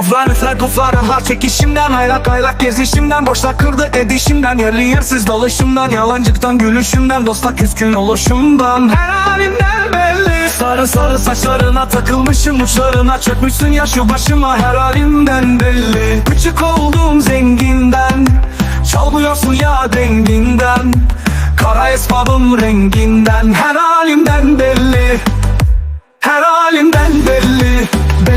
Oflar üfler tuflar har çekişimden Aylak aylak gezişimden Boşta kırdı edişimden Yerli yersiz dolaşımdan Yalancıktan gülüşümden Dosta küskün oluşumdan. Her halimden belli. Sarı sarı saçlarına takılmışım Uçlarına çökmüşsün ya şu başıma Her halimden belli. Küçük olduğum zenginden Çalmıyorsun ya denginden. Kara esbabım renginden Her halimden belli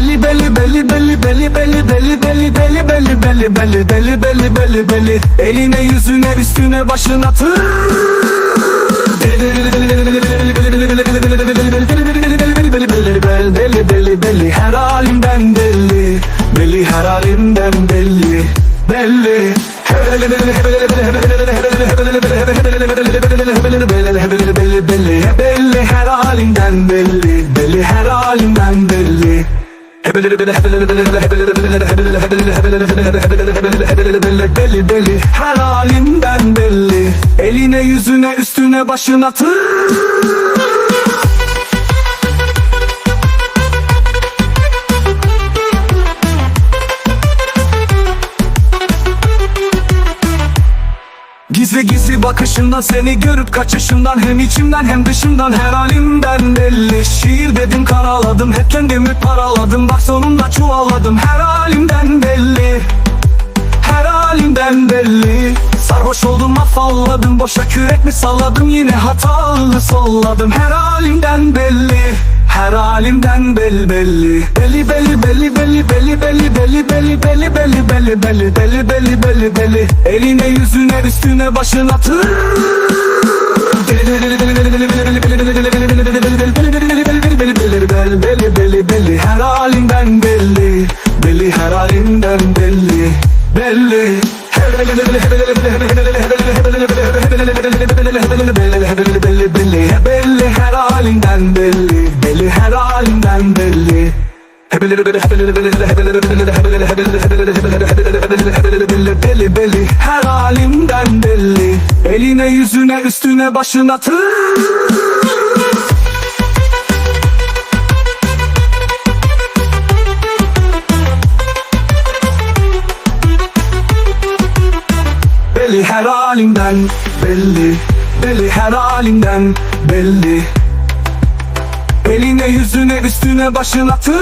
Belli belli belli belli belli belli belli belli belli belli belli belli belli belli belli belli Eline yüzüne üstüne başına tır belli belli belli her halimden belli belli her halimden belli belli belli belli her halimden belli belli her halimden belli belli belli her halimden belli Eline yüzüne üstüne başına tır Gizli gizli bakışından seni görüp kaçışımdan Hem içimden hem dışımdan. Her halimden belli. Şiir dedim karaladım. Hep kendimi paraladım. Bak sonunda çuvalladım her halimden belli. Her halimden belli. Sarhoş oldum afalladım. Boşa kürek mi salladım. Yine hatalı solladım. Her halimden belli her halimden belli belli Belli belli belli belli belli belli belli belli belli belli belli belli belli belli belli belli Eline yüzüne üstüne başına tır belli her halimden belli belli her halimden belli belli belli her halimden belli belli belli belli her halimden belli. Eline yüzüne üstüne başına tır. Belli her halinden belli. Belli her halinden belli Eline yüzüne üstüne başına tır